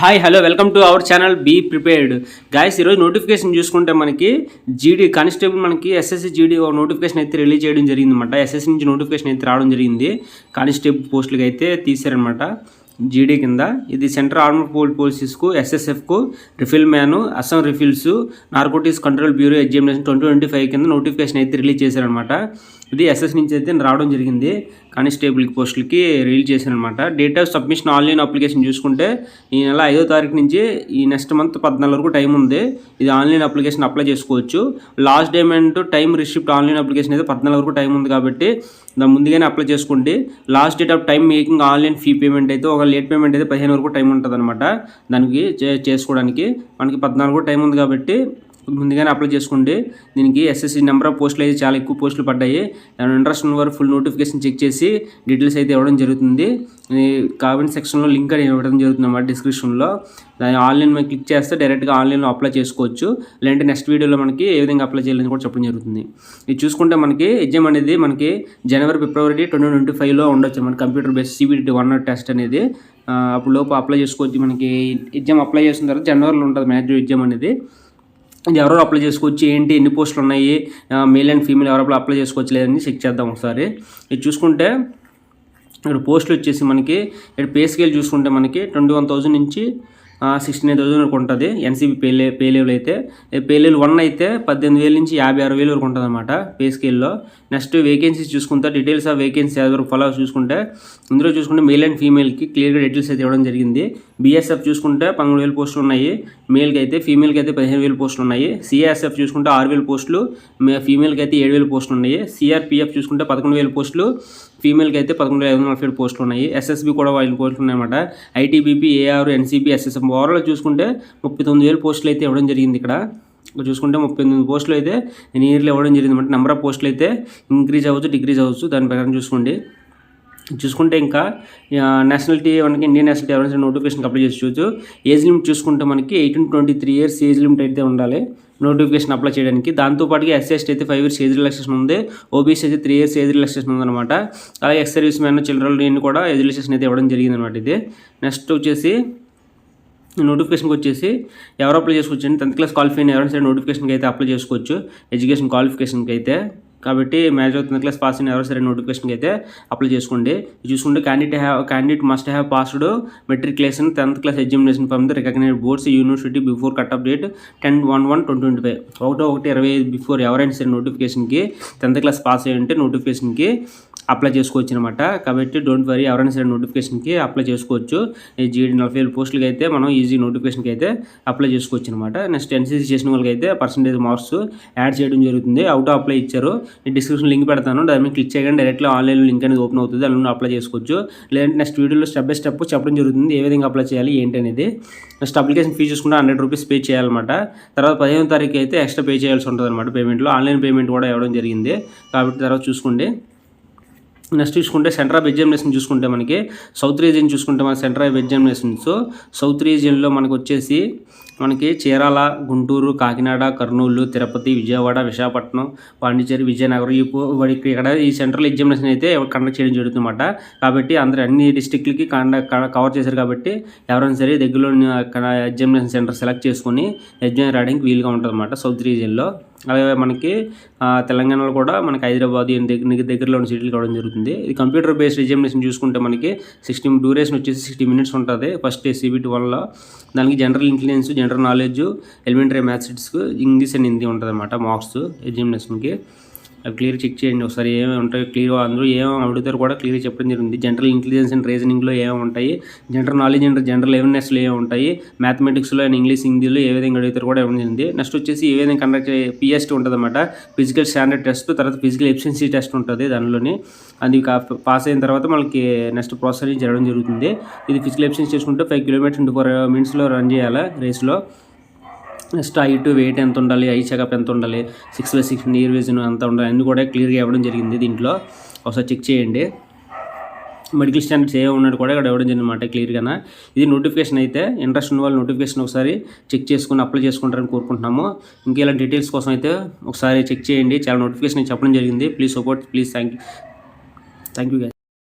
Hi hello welcome to our channel be prepared guys ఈరోజు notification చూసుకుంటే మనకి జీడీ కానిస్టేబుల్ మనకి ఎస్ఎస్సి జీడీ నోటిఫికేషన్ అయితే రిలీజ్ చేయడం జరిగింది అనమాట ఎస్ఎస్సి నుంచి నోటిఫికేషన్ అయితే రావడం జరిగింది. కానిస్టేబుల్ పోస్టులకి అయితే తీశారనమాట జీడీ కింద. ఇది సెంట్రల్ ఆర్మర్ పోల్ పోలీసెస్కు ఎస్ఎస్ఎఫ్కు rifleman Assam rifles narcotics control bureau examination twenty twenty five కింద నోటిఫికేషన్ అయితే రిలీజ్ చేశారనమాట ఇది ఎస్ఎస్ నుంచి అయితే రావడం జరిగింది. కానిస్టేబుల్ పోస్టులకి రిలీజ్ చేశారనమాట. Date of submission online application చూసుకుంటే ఈ నెల ఐదో తారీఖు నుంచి ఈ నెక్స్ట్ మంత్ పద్నాలుగు వరకు టైం ఉంది. ఇది ఆన్లైన్ అప్లికేషన్ అప్లై చేసుకోవచ్చు. లాస్ట్ డేమెంట్ టైం రిసిప్ట్ ఆన్లైన్ అప్లికేషన్ అయితే పద్నాలుగు వరకు టైం ఉంది కాబట్టి దాని ముందుగానే అప్లై చేసుకోండి. Last date of time making online fee payment అయితే ఒక లేట్ పేమెంట్ అయితే పదిహేను వరకు టైం ఉంటుంది అనమాట దానికి చే- చేసుకోవడానికి మనకి పద్నాలుగు టైం ఉంది కాబట్టి ముందుగానే అప్లై చేసుకోండి దీనికి ఎస్ఎస్సి నెంబర్ ఆఫ్ పోస్టులు అయితే చాలా ఎక్కువ పోస్టులు పడ్డాయి. ఏమైనా ఇంట్రెస్ట్ ఉన్న వారు ఫుల్ నోటిఫికేషన్ చెక్ చేసి డీటెయిల్స్ అయితే ఇవ్వడం జరుగుతుంది. కామెంట్ సెక్షన్లో లింక్ అనేది ఇవ్వడం జరుగుతుంది అన్నమాట డిస్క్రిప్షన్లో దాని ఆన్లైన్ మీద క్లిక్ చేస్తే డైరెక్ట్గా ఆన్లైన్లో అప్లై చేసుకోవచ్చు. లేదంటే నెక్స్ట్ వీడియోలో మనకి ఏ విధంగా అప్లై చేయాలని కూడా చెప్పడం జరుగుతుంది. ఇది చూసుకుంటే మనకి ఎగ్జామ్ అనేది మనకి జనవరి ఫిబ్రవరి ట్వంటీ ట్వంటీ ఫైవ్లో ఉండొచ్చు మన computer base CBT one test అనేది. అప్పుడు లోపు అప్లై చేసుకోవచ్చు. మనకి ఎగ్జామ్ అప్లై చేసిన తర్వాత జనవరిలో ఉంటుంది మ్యాథ్స్ ఎగ్జామ్ అనేది. ఇది ఎవరెవరు అప్లై చేసుకోవచ్చు ఏంటి ఎన్ని పోస్టులు ఉన్నాయి మేల్ అండ్ ఫీమేల్ ఎవరెవరు అప్లై చేసుకోవచ్చు లేదని చెక్ చేద్దాం ఒకసారి. ఇది చూసుకుంటే ఇక్కడ పోస్టులు వచ్చేసి మనకి ఇక్కడ పే స్కేల్ చూసుకుంటే మనకి ట్వంటీ వన్ థౌజండ్ నుంచి సిక్స్టీ నైన్ థౌసండ్ వరకు ఉంటుంది. ఎన్సీబీ పేలే పేలేవులు అయితే పే వన్ అయితే పద్దెనిమిది వేల నుంచి యాభై ఆరు వేలు వరకు ఉంటుంది అనమాట పే స్కేల్లో నెక్స్ట్ వేకెన్సీస్ చూసుకుంటే డీటెయిల్స్ ఆఫ్ వేకెన్సీ ఎవరు ఫాలో చూసుకుంటే ఇందులో చూసుకుంటే మేల్ అండ్ ఫీమేల్కి క్లియర్గా డీటెయిల్స్ అయితే ఇవ్వడం జరిగింది. బీఎస్ఎఫ్ చూసుకుంటే పదమూడు వేల పోస్టులు ఉన్నాయి. మేల్కి అయితే ఫీమేల్కి అయితే పదిహేను వేల పోస్టులు ఉన్నాయి. సిఎస్ఎఫ్ చూసుకుంటే ఆరు వేల పోస్టులు ఫీమేల్కి అయితే ఏడు వేల పోస్టులు ఉన్నాయి. సిఆర్పిఎఫ్ చూసుకుంటే పదకొండు వేల పోస్టులు ఫీమేల్కి అయితే పదకొండు ఐదు వందల నలభై ఏడు పోస్టులు ఉన్నాయి. ఎస్ఎస్బి కూడా వాళ్ళు పోస్టులు ఉన్నాయన్నమాట. ITBP AR NCB SSM overall చూసుకుంటే ముప్పై తొమ్మిది వేలు పోస్టులు అయితే ఇవ్వడం జరిగింది ఇక్కడ. చూసుకుంటే ముప్పై ఎనిమిది పోస్టులు అయితే నియర్లీ ఇవ్వడం జరిగింది అంటే నెంబర్ ఆఫ్ పోస్టులు అయితే ఇంక్రీజ్ అవ్వచ్చు డిక్రీజ్ అవ్వచ్చు. దాని ప్రకారం చూసుకోండి. చూసుకుంటే ఇంకా నేషనాలిటీ మనకి ఇండియన్ నేషనాలిటీ ఎవరైనా నోటిఫికేషన్ అప్లై చేసుకోవచ్చు ఏజ్ లిమిట్ చూసుకుంటే మనకి eighteen twenty three years age limit అయితే ఉండాలి. నోటిఫికేషన్ అప్లై చేయడానికి. దాంతోపాటుగా ఎస్సీఎస్టీ అయితే ఫైవ్ ఇయర్స్ ఏజ్ రిలాక్సేషన్ ఉంది. ఓబీసీ అయితే త్రీ ఇయర్స్ ఏజ్ రిలాక్సేషన్ ఉందన్నమాట. అలాగే ఎక్స్ సర్వీస్ మ్యాన్ చిల్డ్రన్ కూడా ఏజ్ రిలాక్సేషన్ అయితే ఇవ్వడం జరిగింది అనమాట ఇది. నెక్స్ట్ వచ్చేసి నోటిఫికేషన్కి వచ్చేసి ఎవరు అప్లై చేసుకోవచ్చు అంటే టెన్త్ క్లాస్ క్వాలిఫై అయిన ఎవరైనా సరే నోటిఫికేషన్కి అయితే అప్లై చేసుకోవచ్చు. ఎడ్యుకేషన్ క్వాలిఫికేషన్కి అయితే. కాబట్టి మ్యారేజ్ అవుతున్న క్లాస్ పాస్ అయిన ఎవరు సరే నోటిఫికేషన్కి అయితే అప్లై చేసుకోండి. చూసుకుంటే candidate have candidate must have passed matriculation tenth class examination from the recognise boards university before cut off date ten one one twenty twenty five ఒకటో ఒకటి ఇరవై ఐదు బిఫోర్ ఎవరైనా సరే నోటిఫికేషన్కి టెన్త్ క్లాస్ పాస్ అయ్యి ఉంటే నోటిఫికేషన్కి అప్లై చేసుకోవచ్చు అనమాట కాబట్టి డోంట్ వరీ ఎవరైనా సరే నోటిఫికేషన్కి అప్లై చేసుకోవచ్చు. ఈ జీడీ నలభై వేలు పోస్టులకి అయితే మనం ఈజీ నోటిఫికేషన్కి అయితే అప్లై చేసుకోవచ్చు అనమాట నెక్స్ట్ ఎన్సీసీ చేసిన వాళ్ళకి అయితే పర్సంటేజ్ మార్క్స్ యాడ్ చేయడం జరుగుతుంది. అవుట్ అప్లై ఇచ్చారు. ఈ డిస్క్రిప్షన్ లింక్ పెడతాను. దాని మీద క్లిక్ చేయగానే డైరెక్ట్గా ఆన్లైన్ లింక్ అనేది ఓపెన్ అవుతుంది. దాని అప్లై చేసుకోవచ్చు. లేదంటే నెక్స్ట్ వీడియోలో స్టెప్ బై స్టెప్ చెప్పడం జరుగుతుంది. ఏ విధంగా అప్లై చేయాలి ఏంటి అనేది. నెక్స్ట్ అప్లికేషన్ ఫీ చూసుకుంటే హండ్రెడ్ రూపీస్ పే చేయాలన్నమాట. తర్వాత పదిహేను తారీఖు అయితే ఎక్స్ట్రా పే చేయాల్సి ఉంటుంది అనమాట పేమెంట్లో ఆన్లైన్ పేమెంట్ కూడా ఇవ్వడం జరిగింది. కాబట్టి తర్వాత చూసుకోండి. నెక్స్ట్ చూసుకుంటే సెంటర్ ఆఫ్ ఎగ్జామినేషన్ చూసుకుంటే మనకి సౌత్ రీజియన్ చూసుకుంటే మన సెంటర్ ఆఫ్ ఎగ్జామినేషన్స్ సౌత్ రీజియన్లో మనకు వచ్చేసి మనకి చీరాల గుంటూరు కాకినాడ కర్నూలు తిరుపతి విజయవాడ విశాఖపట్నం పాండిచేరి విజయనగరం ఈ ఇక్కడ ఈ సెంట్రల్ ఎగ్జామినేషన్ అయితే కండక్ట్ చేయడం జరుగుతుందన్నమాట. కాబట్టి అందరు అన్ని డిస్టిక్లకి కవర్ చేశారు కాబట్టి ఎవరైనా సరే దగ్గరలో ఎగ్జామినేషన్ సెంటర్ సెలెక్ట్ చేసుకొని ఎగ్జామ్ రాయడానికి వీలుగా ఉంటుందన్నమాట సౌత్ రీజియన్లో. అలాగే మనకి తెలంగాణలో కూడా మనకి హైదరాబాద్ దగ్గర దగ్గరలో ఉన్న సిటీలు కావడం జరుగుతుంది. ఇది కంప్యూటర్ బేస్డ్ ఎగ్జామినేషన్ చూసుకుంటే మనకి సిక్స్టీ డ్యూరేషన్ వచ్చేసి సిక్స్టీ మినిట్స్ ఉంటుంది. ఫస్ట్ సిబిటి వన్లో దానికి general intelligence general knowledge elementary maths English and Hindi ఉంటుంది అన్నమాట మార్క్స్ ఎగ్జామినేషన్కి క్లియర్ చెక్ చేయండి. ఒకసారి ఏమేమి ఉంటాయో క్లియర్ అందరూ ఏమేమి అడుగుతారు కూడా క్లియర్ చెప్పడం జరిగింది. జనరల్ ఇంటెలిజెన్స్ అండ్ రీజనింగ్లో ఏమేమి ఉంటాయి? జనరల్ నాలెడ్జ్ అండ్ జనరల్ అవేర్నెస్లో ఏమి ఉంటాయి? మ్యాథమెటిక్స్లో అండ్ ఇంగ్లీష్ హిందీలో ఏ విధంగా అడుగుతారు కూడా ఇవ్వడం జరిగింది. నెక్స్ట్ వచ్చేసి ఏ విధంగా కండక్ట్ పిఎస్టీ ఉంటుంది అనమాట ఫిజికల్ స్టాండర్డ్ టెస్ట్ తర్వాత ఫిజికల్ ఎఫిషియన్సీ టెస్ట్ ఉంటుంది దానిలోని. అది పాస్ అయిన తర్వాత మనకి నెక్స్ట్ ప్రాసెసింగ్ జరగడం జరుగుతుంది. ఇది ఫిజికల్ ఎఫిషియన్సీ చేసుకుంటే ఫైవ్ కిలోమీటర్స్ ట్వంటీ ఫోర్ మినిట్స్లో రన్ చేయాలి? రేస్లో నెక్స్ట్ హైట్ వెయిట్ ఎంత ఉండాలి? ఐ చెకప్ ఎంత ఉండాలి? Six by six near vision ఎంత ఉండాలి? అన్నీ కూడా క్లియర్గా ఇవ్వడం జరిగింది దీంట్లో. ఒకసారి చెక్ చేయండి. మెడికల్ స్టాండర్డ్స్ ఏ ఉన్నట్టు కూడా ఇక్కడ ఇవ్వడం జరిగింది అనమాట క్లియర్గా ఇది నోటిఫికేషన్ అయితే ఇంట్రెస్ట్ ఉన్న వాళ్ళు నోటిఫికేషన్ ఒకసారి చెక్ చేసుకుని అప్లై చేసుకుంటారని కోరుకుంటున్నాము. ఇంకా ఇలాంటి డీటెయిల్స్ కోసం అయితే ఒకసారి చెక్ చేయండి. చాలా నోటిఫికేషన్ చెప్పడం జరిగింది. Please support please thank you thank you